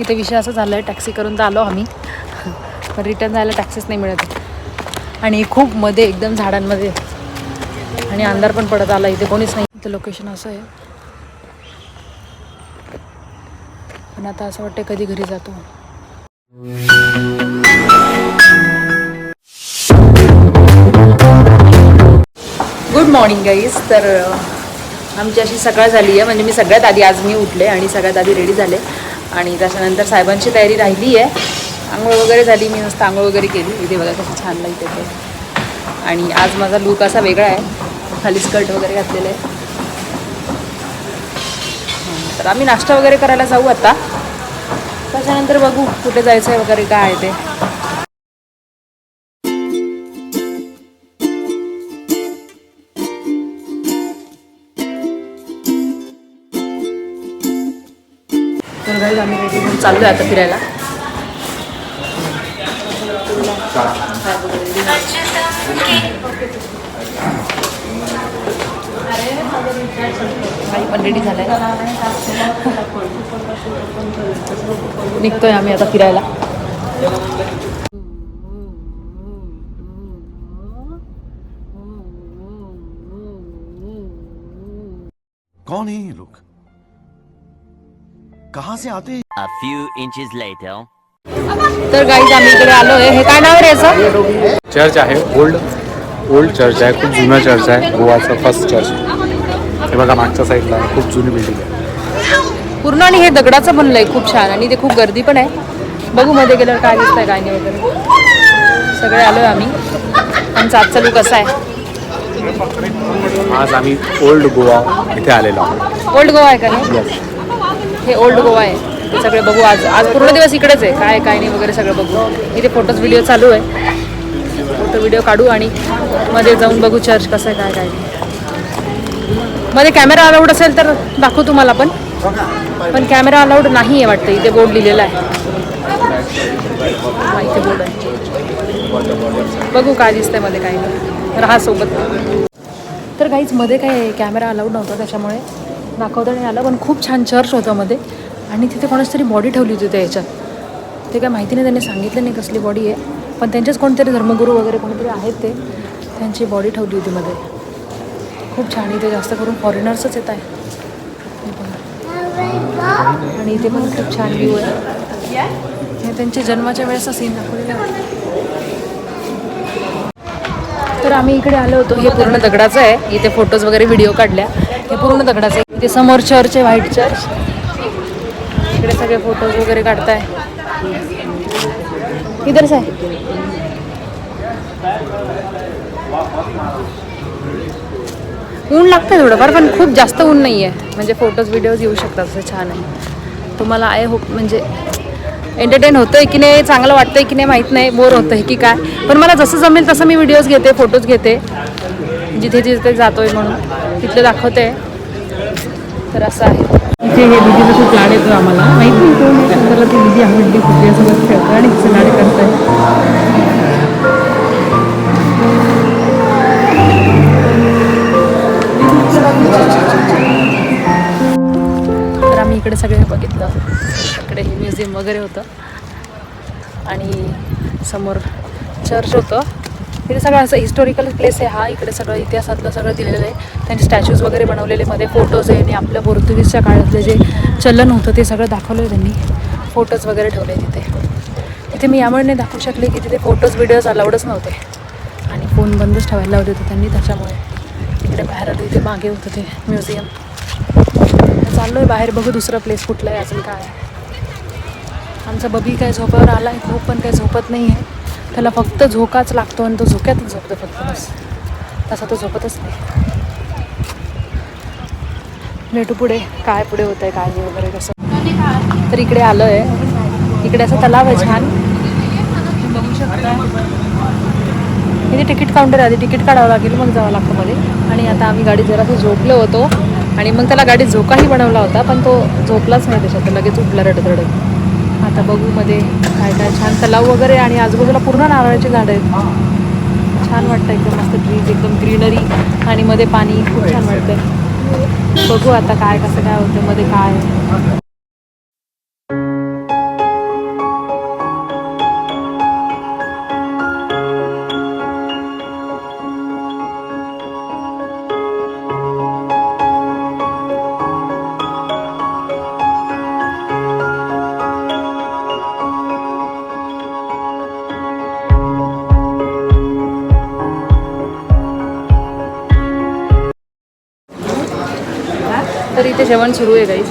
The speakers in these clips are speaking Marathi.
इथे विषय असं झाला आहे टॅक्सी करून तर आलो आम्ही. पण रिटर्न जायला टॅक्सीच नाही मिळत. आणि खूप मध्ये एकदम झाडांमध्ये. आणि अंधार पण पडत आला इथे कोणीच नाही. इथं लोकेशन असं आहे. पण आता असं वाटतं कधी घरी जातो. गुड मॉर्निंग गाईज तर आमची अशी सकाळ झाली आहे. म्हणजे मी सगळ्यात आधी आज मी उठले आणि सगळ्यात आधी रेडी झाले. आणि त्याच्यानंतर साहेबांची तयारी राहिली आहे. आंघोळ वगैरे झाली मी मस्त आंघोळ वगैरे केली. इथे बघा कसं छान लाइट येते आणि आज माझा लूक असा वेगळा आहे. खाली स्कर्ट वगैरे घातलेलं आहे. तर आम्ही नाश्ता वगैरे करायला जाऊ आता. त्याच्यानंतर बघू कुठे जायचं आहे वगैरे काय आहे ते. आम्ही रेडी होऊन चाललो आहे आता फिरायला. काही पण रेडी झालंय. निघतोय आम्ही आता फिरायला. कौन है ये लोग? कहां से आते हैं? A few inches later. तर गाईज आम्ही इकडे आलो आहे. हे काय नाव आहे रे याचं? चर्च आहे. ओल्ड ओल्ड चर्च आहे. खूप जुनं चर्च आहे. गोवाचं फर्स्ट चर्च हे बघा मागच्या साईडला खूप जुनी बिल्डिंग आहे. पूर्ण आणि हे दगडाचं बनलंय. खूप छान. आणि ते खूप गर्दी पण आहे. बघू मध्ये गेल्यावर काय दिसतंय काय नाही वगैरे. सगळे आलोय आम्ही. आमचा आजचा लूक असा आहे. आज आम्ही ओल्ड गोवा इथे आलेलो आहोत. ओल्ड गोवा आहे का? हे ओल्ड गोवा आहे. ते सगळं बघू. आज आज पूर्ण दिवस इकडेच आहे. काय काय नाही वगैरे सगळं बघू. इथे फोटोज व्हिडिओ चालू आहे. फोटो व्हिडिओ काढू आणि मध्ये जाऊन बघू चर्च कसं आहे काय काय नाही. मध्ये कॅमेरा अलाउड असेल तर दाखवू तुम्हाला पण. पण कॅमेरा अलाउड नाही आहे वाटतं. इथे बोर्ड लिहिलेला आहे. इथे बोर्ड आहे. बघू काय दिसतंयमध्ये काय नाही. राहा सोबत. तर काहीच मध्ये काय कॅमेरा अलाउड नव्हता त्याच्यामुळे दाखवता नाही आलं पण खूप छान चर्च होतं मध्ये. आणि तिथे कोणाची तरी बॉडी ठेवली होती त्या ह्याच्यात. ते काय माहिती नाही त्यांनी सांगितलं नाही कसली बॉडी आहे. पण त्यांचेच कोणतरी धर्मगुरू वगैरे कोणीतरी आहेत ते त्यांची बॉडी ठेवली होती मध्ये. खूप छान इथे जास्त करून फॉरेनर्सच येत आहे. आणि इथे पण खूप छान व्ह्यू आहे. हे त्यांच्या जन्माच्या वेळेचा सीन दाखवलेला तर आम्ही इकडे आलो होतो. हे पूर्ण दगडाचं आहे. इथे फोटोज वगैरे व्हिडिओ काढल्या. हे पूर्ण दगडाचं आहे. इथे समोर चर्च आहे व्हाईट चर्च इकडे सगळे फोटोज वगैरे काढताय. इधरच आहे ऊन लागतं थोडंफार पण खूप जास्त ऊन नाही आहे म्हणजे फोटोज व्हिडिओज येऊ शकतात असं छान आहे. तुम्हाला आय होप म्हणजे एंटरटेन होतंय की नाही चांगलं वाटतंय की नाही माहीत नाही बोर होतंय की काय. पण मला जसं जमेल तसं मी व्हिडिओज घेते फोटोज घेते. जिथे जिथे जातोय म्हणून तिथलं दाखवते. तर असं आहे. ते हे दीदीला खूप लाड येतो आम्हाला माहीत नाही कोण आहे, त्याला ती दिदी आवडली खूप यासोबत खेळतो आणि तिचं लाड करतोय. तर आम्ही इकडे सगळे बघितलं. इकडे हे म्युझियम वगैरे होतं. आणि समोर चर्च होतं. इथे सगळं असं हिस्टॉरिकल प्लेस आहे. हा इकडे सगळं इतिहासातलं सगळं दिलेलं आहे. त्यांचे स्टॅच्यूज वगैरे बनवलेले मध्ये फोटोज आहे आणि आपल्या पोर्तुगीजच्या काळातलं जे चलन होतं ते सगळं दाखवलं आहे त्यांनी. फोटोज वगैरे ठेवले तिथे. तिथे मी यामुळे नाही दाखवू शकले की तिथे फोटोज व्हिडिओज अलाउडच नव्हते. आणि फोन बंदच ठेवायला लावले होते त्यांनी त्याच्यामुळे. इकडे बाहेर आलं इथे मागे होतं ते म्युझियम चाललो आहे बाहेर बघू दुसरं प्लेस कुठलं आहे अजून काय आहे. आमचा बबी काय झोपावर आला आहे खूप पण काय झोपत नाही आहे त्याला फक्त झोकाच लागतो आणि तो झोक्यातच झोपतो फक्त बस. तसा तो झोपतच नाही. भेटू पुढे काय पुढे होतं आहे काय वगैरे कसं. तर इकडे आलो आहे इकडे असं तलाव आहे छान. बघू शकता. इथे तिकीट काउंटर आहे. आधी तिकीट काढावं लागेल मग जावं लागतं मध्ये. आणि आता आम्ही गाडीत जरासं झोपलो होतो. आणि मग त्याला गाडी झोकाही बनवला होता पण तो झोपलाच नाही त्याच्यात. लगेच उठला रडत रडत आता बघू मध्ये काय काय छान तलाव वगैरे आणि आजूबाजूला पूर्ण नारळाची झाडं आहेत. छान वाटतं एकदम मस्त ट्रीज एकदम ग्रीनरी आणि मध्ये पाणी. खूप छान वाटतं. बघू आता काय कसं काय होतं मध्ये काय इथे जेवण सुरू आहे काही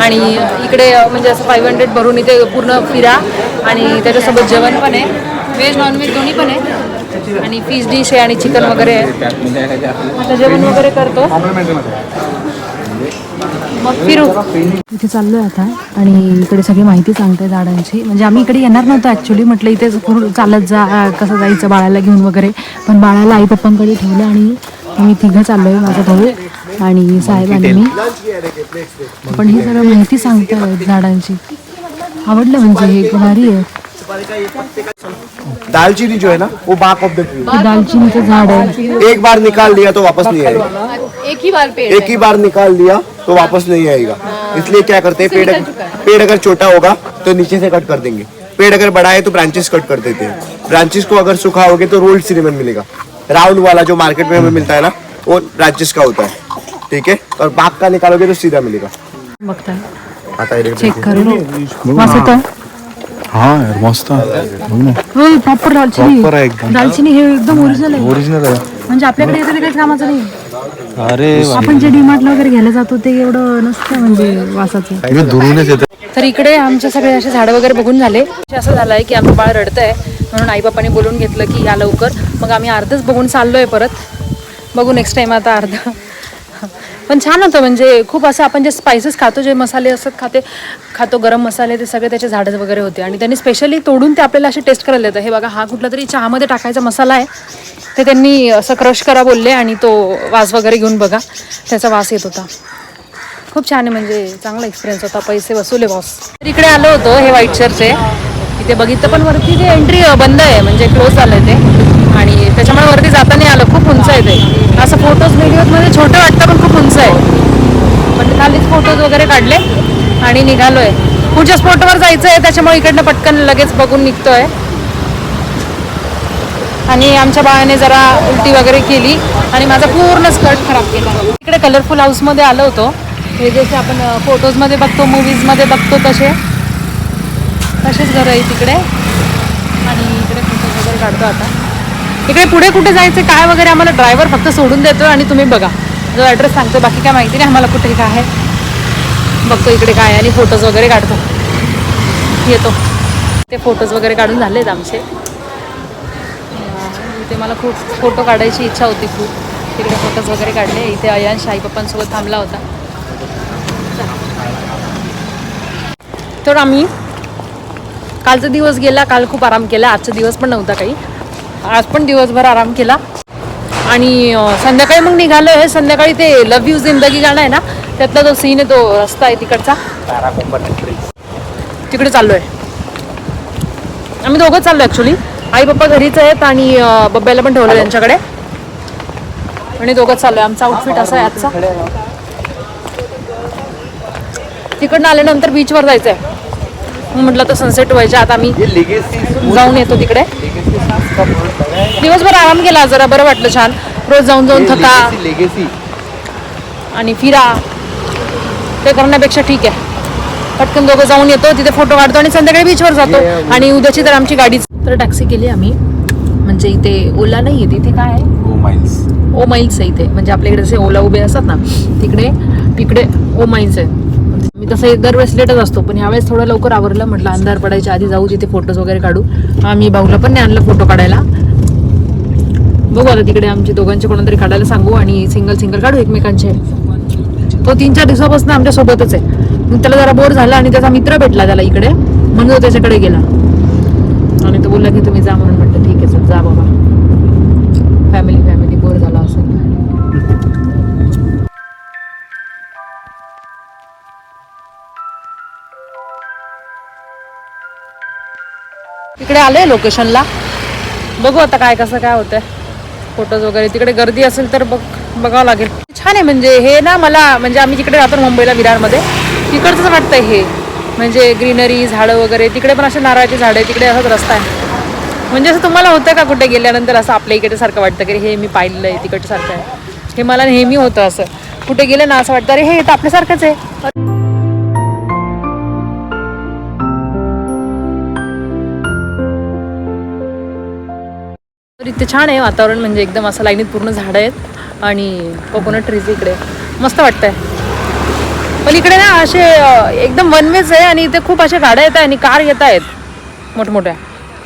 आणि इकडे म्हणजे असं फाईव्ह हंड्रेड भरून इथे पूर्ण फिरा. आणि त्याच्यासोबत जेवण पण आहे. व्हेज नॉनव्हेज दोन्ही पण आहे. आणि फिश डिश आहे आणि चिकन वगैरे आहे. आता जेवण वगैरे करतो. मग फिरू. इथे चाललोय आता आणि इकडे सगळी माहिती सांगते झाडांची. म्हणजे आम्ही इकडे येणार नव्हतो ऍक्च्युली म्हटलं इथे पूर्ण चालत जा कसं जायचं बाळाला घेऊन वगैरे. पण बाळाला आई पप्पांकडे ठेवलं आणि मी तिघं चाललोय माझा भाऊ आणि साहेब आणि मी. पण ही सगळं माहिती सांगते झाडांची. आवडलं म्हणजे हे भारी आहे. दालचीनी जो है ना वो बाक ऑफ़ द ट्री हे दालचिनीचं झाड आहे एक बार निकाल लिया तो वापस नहीं आएगा। एक ही बार पेड़ एक ही बार निकाल लिया तो वापस नहीं आएगा। इसलिए क्या करते हैं पेड़ पेड़ अगर छोटा होगा तो नीचे से कट कर देंगे। पेड़ अगर बड़ा है तो ब्रांचेस कट कर देते हैं। ब्रांचेस को अगर सुखाओगे तो रोल्ड सिनेमन मिलेगा। राउंड वाला जो मार्केट में हमें मिलता है ना वो ब्रांचेस का होता है। ठीक है? और बाग का निकालोगे तो सीधा मिलेगा। आता चेक हा यार मस्त. ना. हो प्रॉपर दालचिनी. Proper आहे एकदम. दालचिनी हे एकदम ओरिजिनल आहे. ओरिजिनल आहे. म्हणजे आपल्याकडे येतं ते काहीच कामाचं नाही. अरे आपण जे डीमार्टला वगैरे घ्यायला जातो ते एवढं नसतं म्हणजे वासाचं. दुरूनच येतं. तर इकडे आमचे सगळे असे झाडं वगैरे बघून झाले. असं झालंय की आमचं बाळ रडतंय म्हणून आई बापाने बोलून घेतलं की या लवकर. मग आम्ही अर्धच बघून चाललोय परत. बघू नेक्स्ट टाइम आता अर्ध. पण छान होतं म्हणजे खूप असं आपण जे स्पायसेस खातो जे मसाले असतात खाते खातो गरम मसाले ते सगळे त्याचे झाडं वगैरे होते. आणि त्यांनी स्पेशली तोडून ते आपल्याला असे टेस्ट करायला देतं हे बघा हा कुठला तरी चहामध्ये टाकायचा मसाला आहे. ते त्यांनी असं क्रश करा बोलले आणि तो वास वगैरे घेऊन बघा. त्याचा वास येत होता. खूप छान आहे म्हणजे चांगला एक्सपिरियन्स होता. पैसे वसुले बॉस तर इकडे आलो होतो हे व्हाईट चर्च आहे इथे बघितलं पण वरती ते एंट्री बंद आहे म्हणजे क्लोज झालं ते. त्याच्यामुळे वरती जाता नाही आलं खूप उंच आहे ते. असं फोटोज व्हिडिओजमध्ये छोटं वाटतं पण खूप उंच आहे. पण खालीच फोटोज वगैरे काढले आणि निघालोय. पुढच्या स्पॉटवर जायचं आहे त्याच्यामुळे इकडनं पटकन लगेच बघून निघतोय. आणि आमच्या बाळाने जरा उलटी वगैरे केली आणि माझा पूर्ण स्कर्ट खराब केला. इकडे कलरफुल हाऊसमध्ये आलो होतो. हे जसे आपण फोटोजमध्ये बघतो मूवीजमध्ये बघतो तसे. तसेच घरं आहे तिकडे. आणि इकडे फोटोज वगैरे काढतो आता. इकडे पुढे कुठे जायचं काय वगैरे आम्हाला ड्रायव्हर फक्त सोडून देतो आणि तुम्ही बघा. जो ॲड्रेस सांगतो बाकी काय माहिती नाही आम्हाला कुठे काय आहे. बघतो इकडे काय आहे आणि फोटोज वगैरे काढतो. येतो. ते फोटोज वगैरे काढून झालेत आमचे. इथे मला खूप फोटो काढायची इच्छा होती खूप. तिकडे फोटोज वगैरे काढले. इथे अयांश आई पप्पांसोबत थांबला होता. तर आम्ही कालचा दिवस गेला काल खूप आराम केला. आजचा दिवस पण नव्हता काही. आज पण दिवसभर आराम केला. आणि संध्याकाळी मग निघालो आहे. संध्याकाळी ते लव यू जिंदगी गाणं आहे ना त्यातला तो सीन आहे तो रस्ता आहे तिकडचा. तिकडे चाललोय. आम्ही दोघं चाललो ॲक्च्युली आई पप्पा घरीच आहेत आणि बब्ब्याला पण ठेवलं त्यांच्याकडे. आणि दोघंच चाललोय. आमचा आउटफिट असा आहे आजचा. तिकडनं आल्यानंतर बीचवर जायचं आहे म्हटलं तर सनसेट व्हायच्या आता आम्ही जाऊन येतो तिकडे. दिवसभर आराम केला जरा बरं वाटलं छान. रोज जाऊन जाऊन थका. आणि फिरा. ते करण्यापेक्षा ठीक आहे. पटकन दोघं जाऊन येतो तिथे फोटो काढतो आणि संध्याकाळी बीचवर जातो. आणि उद्याची तर आमची गाडीच तर टॅक्सी केली आम्ही. म्हणजे इथे ओला नाही आहे तिथे काय आहे? ओ माइल्स ओ आहे इथे. म्हणजे आपल्याकडे जसे ओला उभे असतात ना तिकडे तिकडे ओ माईल्स आहे. मी तसं दरवेळेस लेटच असतो पण यावेळेस थोडं लवकर आवरलं म्हटलं अंधार पडायच्या आधी जाऊ जिथे फोटोज वगैरे काढू. आम्ही भाऊला पण नाही आणलं फोटो काढायला. बघू आता तिकडे आमचे दोघांचे कोणातरी काढायला सांगू आणि सिंगल सिंगल काढू एकमेकांचे. तो तीन चार दिवसापासून आमच्या सोबतच आहे. मग त्याला जरा बोर झाला आणि त्याचा मित्र भेटला त्याला इकडे. म्हणून तो त्याच्याकडे गेला. आणि तो बोलला की तुम्ही जा म्हणून म्हटलं ठीक आहे सर जा बाबा. फॅमिली फॅमिली इकडे आलोय लोकेशनला बघू आता काय कसं काय होतंय. फोटोज वगैरे. तिकडे गर्दी असेल तर बघ बघावं लागेल. छान आहे म्हणजे हे ना मला म्हणजे आम्ही जिकडे राहतो मुंबईला विरारमध्ये तिकडचंच वाटतंय हे. म्हणजे ग्रीनरी झाडं वगैरे तिकडे पण असे नारळाची झाडं आहे तिकडे असाच रस्ता आहे. म्हणजे असं तुम्हाला होतं का कुठे गेल्यानंतर असं आपल्या इकडे सारखं वाटतं की हे मी पाहिलेलं आहे तिकडचं सारखं आहे. हे मला नेहमी होतं असं. कुठे गेलं ना असं वाटतं अरे हे तर आपल्यासारखंच आहे. तर इथे छान आहे वातावरण म्हणजे एकदम असं लाईनीत पूर्ण झाडं आहेत आणि कोकोनट ट्रीज इकडे. मस्त वाटतंय. पण इकडे ना असे एकदम वन वेज आहे आणि इथे खूप अशा गाड्या येत आहेत आणि कार येत आहेत मोठमोठ्या.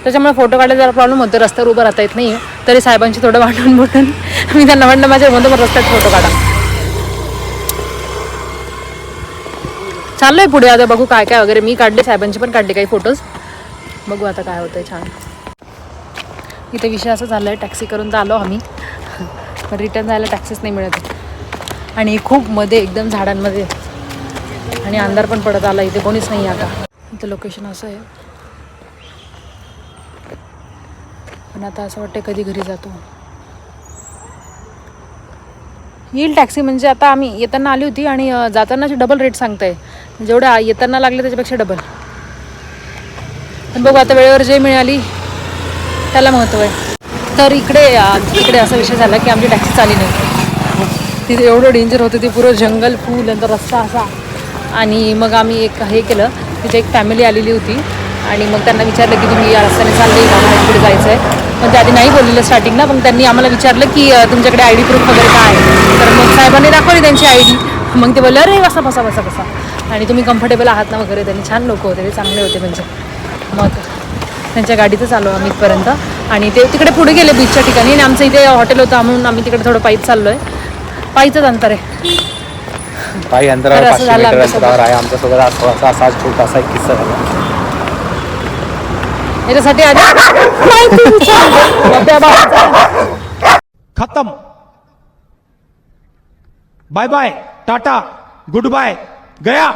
त्याच्यामुळे फोटो काढायला जरा प्रॉब्लेम होतो रस्त्यावर उभं राहता येत नाही. तरी साहेबांची थोडं वाटून मोठून मी त्यांना म्हणलं माझ्या म्हणतो रस्त्यात फोटो काढा. चाललोय पुढे आता बघू काय काय वगैरे मी काढले साहेबांचे पण काढले काही फोटोज बघू आता काय होतंय छान. इथे विषय असं झाला आहे टॅक्सी करून तर आलो आम्ही. पण रिटर्न जायला टॅक्सीच नाही मिळत. आणि खूप मध्ये एकदम झाडांमध्ये. आणि अंधार पण पडत आला इथे कोणीच नाही आता. इथं लोकेशन असं आहे. पण आता असं वाटतं कधी घरी जातो. येईल टॅक्सी म्हणजे आता आम्ही येताना आली होती आणि जाताना जातानाचे डबल रेट सांगताय. जेवढं येताना लागले त्याच्यापेक्षा डबल पण बघू आता वेळेवर जे मिळाली त्याला महत्त्व आहे. तर इकडे इकडे असा विषय झाला की आमची टॅक्सी चाली नाही. तिथे एवढं डेंजर होतं ते पुरं जंगल फुल नंतर रस्ता असा. आणि मग आम्ही एक हे केलं तिथे एक फॅमिली आलेली होती. आणि मग त्यांना विचारलं की तुम्ही या रस्त्याने चालले का मला इकडे जायचं आहे पण त्या आधी नाही बोललेलं स्टार्टिंगला पण त्यांनी आम्हाला विचारलं की तुमच्याकडे आय डी प्रूफ वगैरे काय आहे? तर मग साहेबांनी दाखवली त्यांची आय डी मग ते बोलले अरे बसा बसा बसा बसा. आणि तुम्ही कम्फर्टेबल आहात ना वगैरे त्यांनी छान लोक होते ते चांगले होते म्हणजे. त्यांच्या गाडीतच आलो आम्ही इथपर्यंत. आणि ते तिकडे पुढे गेले बीचच्या ठिकाणी. आणि आमचं इथे हॉटेल होतं. म्हणून आम्ही तिकडे थोडं पायीच चाललो आहे पायीचंच अंतर आहे. काही अंतरावर पाचशे मीटर. अंतरावर आहे. आमच्यासोबत आज थोडासा असा छोटासा एक किस्सा झाला. याच्यासाठी आधी. खत्म. Bye bye tata good bye गया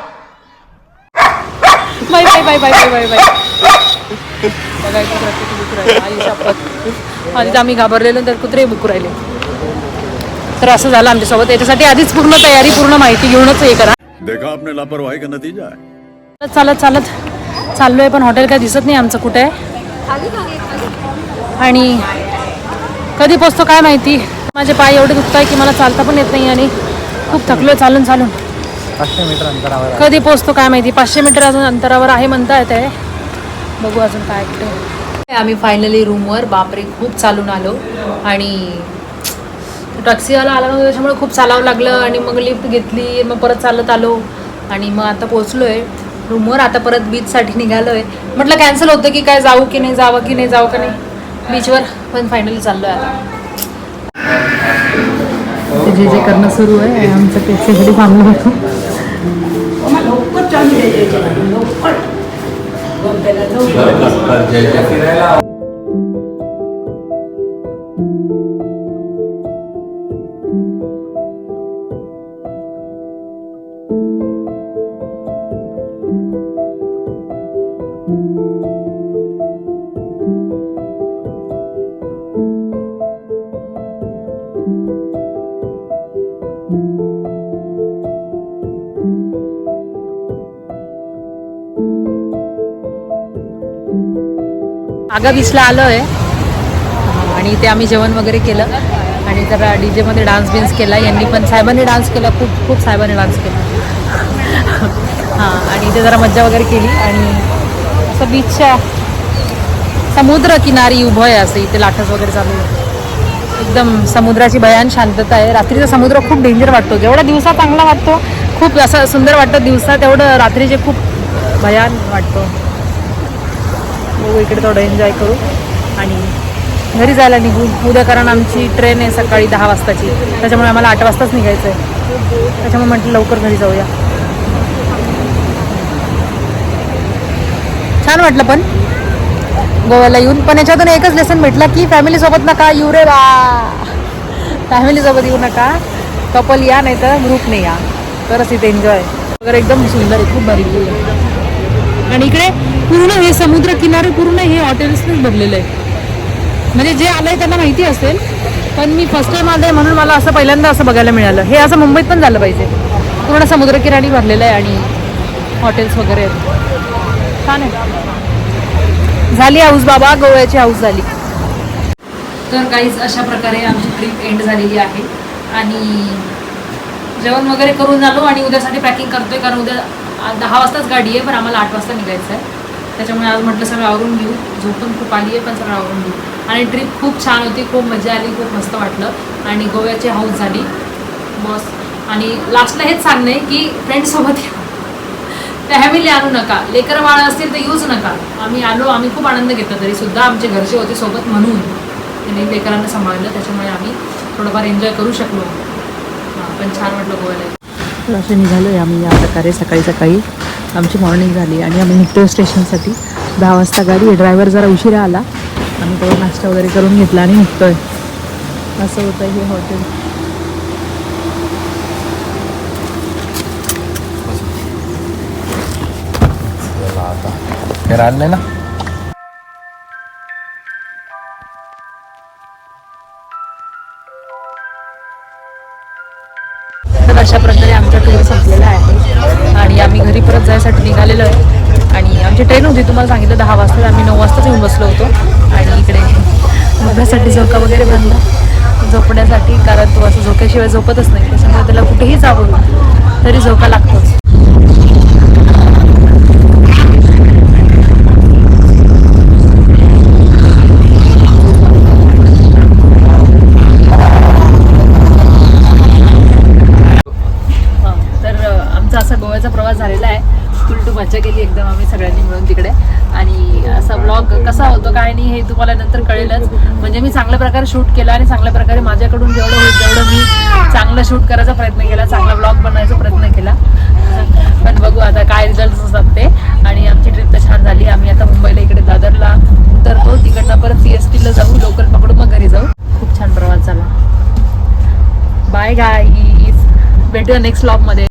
bye bye bye bye bye bye bye बघा इथे प्रत्येक बुकू राहिले. आई शपथ आधी तर आम्ही घाबरलेलो तर कुत्रे बुकू राहिले. तर असं झालं आमच्यासोबत. याच्यासाठी आधीच पूर्ण तयारी पूर्ण माहिती घेऊनच हे करा. देखा आपने लापरवाही का नतीजा है? चालत चालत चाललोय पण हॉटेल काय दिसत नाही आमचं कुठे आहे. आणि कधी पोचतो काय माहिती. माझे पाय एवढे दुखत आहे की मला चालता पण येत नाही आणि खूप थकलोय चालून चालून. पाचशे मीटर अंतरावर. कधी पोचतो काय माहिती. पाचशे मीटर अजून अंतरावर आहे म्हणता येत आहे बघू अजून काय कुठे आम्ही फायनली रूमवर बापरे खूप चालून आलो. आणि टॅक्सीवाला आला नव्हता त्याच्यामुळे खूप चालावं लागलं. आणि मग लिफ्ट घेतली मग परत चालत आलो. आणि मग आता पोचलो आहे रूमवर आता परत बीचसाठी निघालो आहे म्हटलं कॅन्सल होतं की काय जाऊ की नाही जावं की नाही जावं का नाही. बीचवर पण फायनली चाललो आहे आता जे जे करणं सुरू आहे आमचं टॅक्सीसाठी थांबलो होतो. పిల్లలు नागा बीचला आलो आहे. आणि इथे आम्ही जेवण वगैरे केलं. आणि जरा डी जेमध्ये डान्स बिन्स केला. यांनी पण साहेबांनी डान्स केला. खूप खूप साहेबांनी डान्स केला. हां आणि इथे जरा मज्जा वगैरे केली. आणि असं बीचच्या समुद्र किनारी उभं आहे असं इथे लाटच वगैरे चालू आहे. एकदम समुद्राची भयान शांतता आहे. रात्रीचा समुद्र खूप डेंजर वाटतो. जेवढा दिवसा चांगला वाटतो खूप असं सुंदर वाटतं. दिवसा तेवढं रात्रीचे खूप भयान वाटतो. बघू इकडे थोडं एन्जॉय करू. आणि घरी जायला निघू. उद्या कारण आमची ट्रेन आहे सकाळी दहा वाजताची. त्याच्यामुळे आम्हाला आठ वाजताच निघायचं आहे त्याच्यामुळे म्हटलं लवकर घरी जाऊया. छान वाटलं पण. गोव्याला येऊन. पण याच्यातून एकच लेसन भेटला की फॅमिलीसोबत नका येऊ रे बा. फॅमिलीसोबत येऊ नका. कपल या नाही तर ग्रुपने या. तरच इथे एन्जॉय वगैरे एकदम सुंदर आहे. खूप भारी. आणि इकडे पूर्ण हे समुद्र किनारे पूर्ण हे हॉटेल्सनेच भरलेलं आहे म्हणजे जे आलंय त्यांना माहिती असेल पण मी फर्स्ट टाइम आहे म्हणून मला असं पहिल्यांदा असं बघायला मिळालं. हे असं मुंबईत पण झालं पाहिजे. पूर्ण समुद्रकिनारी भरलेलं आहे आणि हॉटेल्स वगैरे आहेत. छान आहे. झाली हाऊस बाबा गोव्याची हाऊस झाली. तर काहीच अशा प्रकारे आमची ट्रिप एंड झालेली आहे. आणि जेवण वगैरे करून झालो आणि उद्यासाठी पॅकिंग करतोय कारण उद्या दहा वाजताच गाडी आहे पण आम्हाला आठ वाजता निघायचं आहे त्याच्यामुळे आज म्हटलं सगळं आवरून घेऊ. झोप पण खूप आली आहे पण सगळं आवरून घेऊ. आणि ट्रिप खूप छान होती खूप मजा आली खूप मस्त वाटलं. आणि गोव्याची हाऊस झाली. बस. आणि लास्टला हेच सांगणे की फ्रेंडसोबत या. फॅमिली आणू नका. लेकर बाळ असतील तर येऊच नका. आम्ही आलो आम्ही खूप आनंद घेतला तरी सुद्धा आमचे घरचे होते सोबत म्हणून. त्यांनी लेकरांना सांभाळलं त्याच्यामुळे आम्ही थोडंफार एन्जॉय करू शकलो. पण छान वाटलं गोव्याला. तर असे निघालो आहे आम्ही या प्रकारे सकाळी सकाळी. आमची मॉर्निंग झाली आणि आम्ही निघतोय स्टेशनसाठी दहा वाजता गाडी आहे. ड्रायव्हर जरा उशिरा आला. आम्ही तो नाश्ता वगैरे करून घेतला आणि निघतोय. असं होतं हे हॉटेल ना? अशा प्रकारे आमचा टूर संपलेला आहे. आणि आम्ही घरी परत जायसाठी निघालेलो आहे. आणि आमची ट्रेन होती तुम्हाला सांगितलं दहा वाजता. आम्ही नऊ वाजताच येऊन बसलो होतो. आणि इकडे बघण्यासाठी झोका वगैरे बांधला. झोपण्यासाठी कारण तो असं झोक्याशिवाय झोपतच नाही. त्याच्यामुळे त्याला कुठेही जावं तरी झोका लागतोच. प्रवास झालेला आहे. फुल टू मज्जा केली एकदम आम्ही सगळ्यांनी मिळून तिकडे. आणि असा ब्लॉग कसा होतो काय नाही हे तुम्हाला नंतर कळेलच. म्हणजे मी चांगल्या प्रकारे शूट केला आणि चांगल्या प्रकारे माझ्याकडून जेवढं होईल तेवढं मी चांगलं शूट करायचा प्रयत्न केला चांगला ब्लॉग बनवायचा प्रयत्न केला. पण बघू आता काय रिझल्ट असतात ते. आणि आमची ट्रिप तर छान झाली. आम्ही आता मुंबईला इकडे दादरला उतरतो. तिकडनं परत सी एस टीला जाऊ लोकल पकडून मग घरी जाऊ. खूप छान प्रवास झाला. बाय गाय भेटूया नेक्स्ट ब्लॉगमध्ये